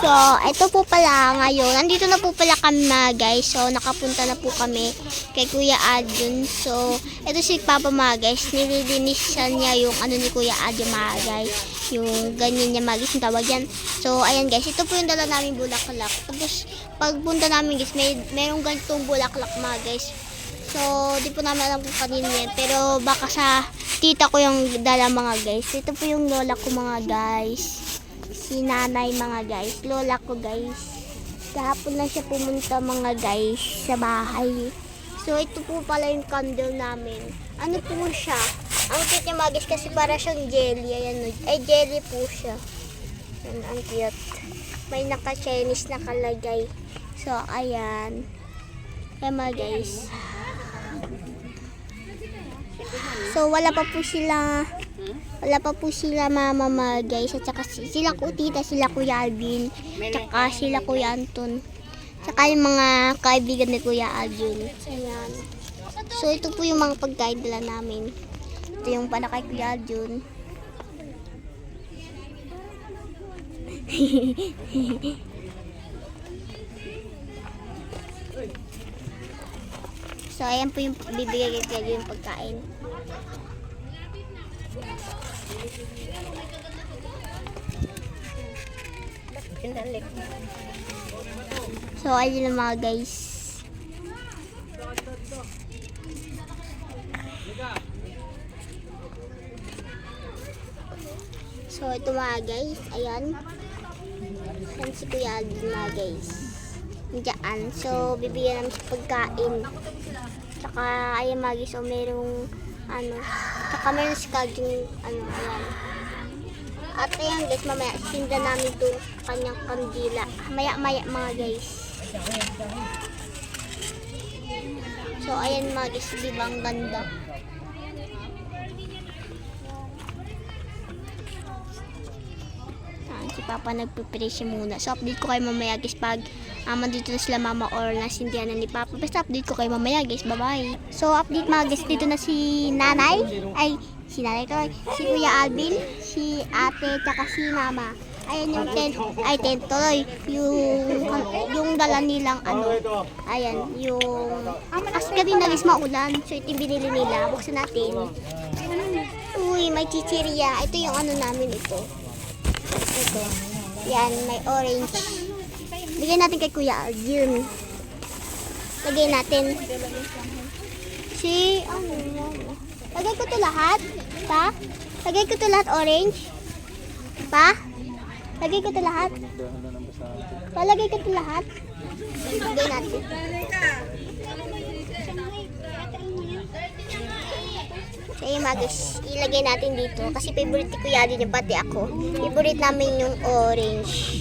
So, ito po pala ngayon. Nandito na po pala kami mga guys. So, nakapunta na po kami kay Kuya Adjun. So, ito si Papa mga guys. Nililinisan niya yung ano ni Kuya Adjun mga guys. Yung ganyan niya mga guys. Yung tawag yan. So, ayan guys. Ito po yung dala namin bulaklak. Tapos, pagpunta namin guys, may merong ganitong bulaklak mga guys. So, di po namin alam kung kanino yan. Pero baka sa tita ko yung dala mga guys. Ito po yung lola ko mga guys. Si nanay mga guys. Lola ko guys. Kahapon lang siya pumunta mga guys sa bahay. So, ito po pala yung candle namin. Ano po siya? Ang cute niya mga guys kasi para siyang jelly. Ayan, ay jelly po siya. Ayan, ang cute. May naka-Chinese nakalagay. So, ayan. Ayan mga guys. So wala pa po sila wala pa po sila mama mga guys at saka si- sila ko tita, sila kuya Alvin, tsaka sila kuya Anton. Tsaka yung mga kaibigan ni kuya Alvin. Ayan. So ito po yung mga pagkain nila namin. Ito yung para kay kuya Alvin. So ayan po yung bibigay kay kuya yung pagkain. So, ayun na mga guys. So, ito mga guys. Ayan. Yan si Kuya Alvin mga guys. Diyan. So, bibigyan namin sa pagkain. Tsaka, ayan mga guys. So, merong ano. Tsaka meron si Kaging ano. Ayan. At ayan guys, mamaya sinda namin to kanyang kandila. Maya maya mga guys. So ayan mga guys, di ang ganda? Si Papa nagpipray siya muna. So update ko kayo mamaya guys pag um, dito na sila mama or nasindihan na ni Papa. Basta update ko kayo mamaya guys. Bye bye. So update mga guys, dito na si nanay. Ay, si nanay ko. Si Kuya Alvin, si ate, tsaka si mama. Ayan yung tent, ay tent tuloy, yung, yung dala nilang ano, ayan, yung, kasi kanina guys maulan, so ito yung binili nila, buksan natin. Uy, may chichirya, ito yung ano namin ito. Ito. Yan, may orange. Bigyan natin kay Kuya Aljun. Lagay natin. Si, ano, lagay ko to lahat? Pa? Lagay ko to lahat orange? Pa? Lagay ko to lahat? Pa, lagay ko to lahat? Lagay natin. So yung magis, ilagay natin dito. Kasi favorite ko din yung pati ako. Favorite namin yung orange.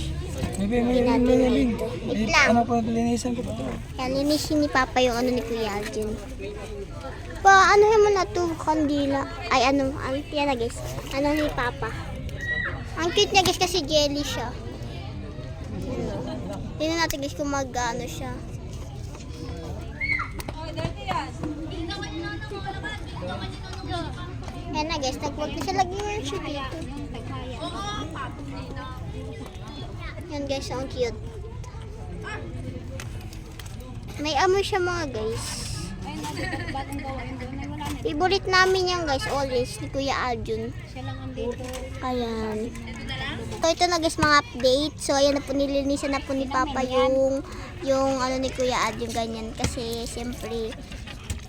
Maybe, Lagay natin dito. Wait lang. Ano po, linisan ko pa ito. Yan, linisin ni Papa yung ano ni Kuya Aljun. Pa, ano mo na to, kandila. Ay, ano, ano, yan na guys. Ano ni Papa. Ang cute niya guys kasi jelly siya. Tingnan natin guys kung mag, ano siya. Yan na guys, nagwag na siya. Lagyan siya dito. Yan guys, ang cute. May amoy siya mga guys. Favorite namin yan guys, orange ni Kuya Aljun. Ayan. So ito na guys mga update. So ayan na po nilinisan na po ni Papa yung yung ano ni Kuya Aljun ganyan kasi siyempre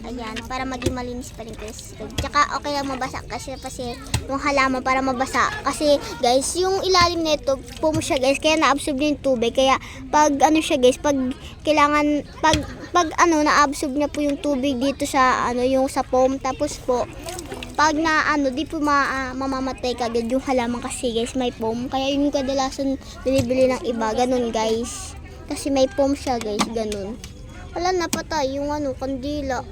Ayan, para maging malinis pa rin guys. Tsaka okay lang mabasa kasi kasi yung halaman para mabasa. Kasi guys, yung ilalim nito, pum siya guys, kaya na-absorb yung tubig. Kaya pag ano siya guys, pag kailangan, pag, pag ano, na-absorb niya po yung tubig dito sa ano, yung sa foam. Tapos po, pag na ano, di po ma, ah, mamamatay kagad yung halaman kasi guys, may foam. Kaya yun yung kadalasan binibili ng iba, ganun guys. Kasi may foam siya guys, ganun. Wala napatay yung ano, kandila.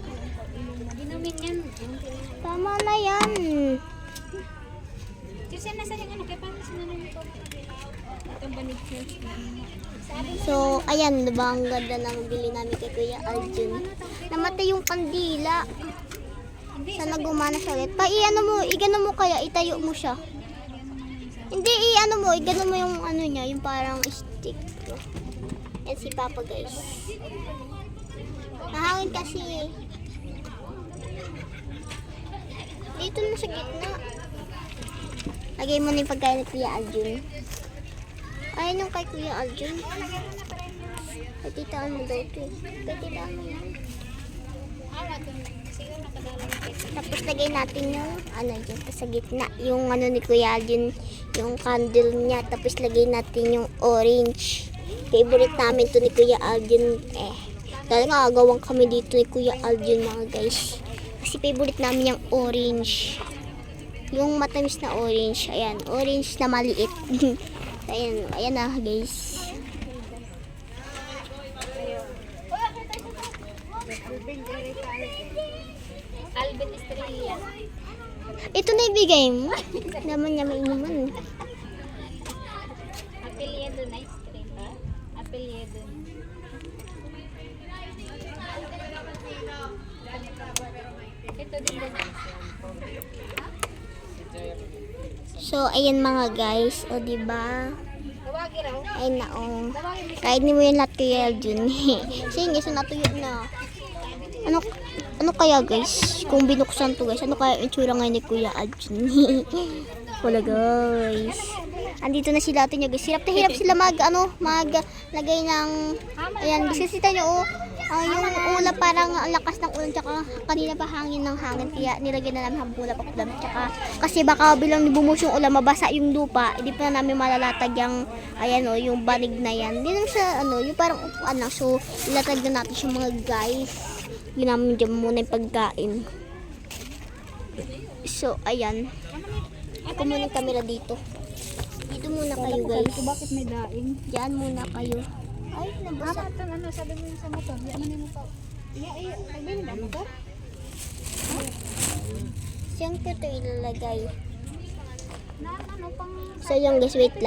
Tama na yan. Kasi nasa yung ano, kaya paano sinanay mo ito? Itong banig So, ayan, diba ang ganda ng bili namin kay Kuya Arjun. Namatay yung kandila. Sana gumana siya ulit. Pa, i-ano mo, igano mo kaya, itayo mo siya. Hindi, i-ano mo, i-gano mo yung ano niya, yung parang stick. Yan si Papa guys. Nahangin kasi. Dito na sa gitna. Lagay mo na yung pagkain ni Kuya Aljun. Ayun yung kay Kuya Aljun. Ay, titaan mo daw ito eh. Ay, titaan mo yan. Tapos lagay natin yung ano dyan sa gitna. Yung ano ni Kuya Aljun, yung candle niya. Tapos lagay natin yung orange. Favorite namin to ni Kuya Aljun. Eh, dahil nga agawang kami dito ni Kuya Aljun mga guys. Kasi favorite namin yung orange. Yung matamis na orange. Ayan, orange na maliit. ayan, ayan na guys. Alvin Estrella. Ito na ibigay mo. Naman niya mainuman. Apelyedo na Estrella. Apelyedo. Ito din din. So, ayan mga guys. O, di ba? Tawagin raw. Ayun na, oh. Tawagin mo. Kahit ni mo yung lahat kaya Jun. Sige, so natuyo na. Ano, ano kaya guys? Kung binuksan to guys, ano kaya yung tsura ngayon ni Kuya Arjun? Wala guys. Andito na sila atin guys. Hirap na hirap sila mag, ano, mag lagay ng, ayan, guys, kasi tayo, oh, ah, yung ulam parang ang lakas ng ulan, tsaka kanina pa hangin ng hangin, kaya nilagay na namin hambula pa ulam, tsaka kasi baka bilang bumuhos yung ulam, mabasa yung lupa, hindi pa namin malalatag yung, ayan o, yung banig na yan. Hindi lang sa, ano, yung parang upuan lang, so, ilatag na natin siya mga guys. Ginamit dyan muna yung pagkain. So, ayan. Ako muna yung camera dito. Dito muna kayo guys. Bakit may daing? Diyan muna kayo. Ay, nabasa. ito, ano, sabi mo yung sa motor. Yan ano mo pa. Yeah, eh, sabi mo na motor. Siyang ko ito ilalagay. Na, ano, pang So, yung guys, wait lang.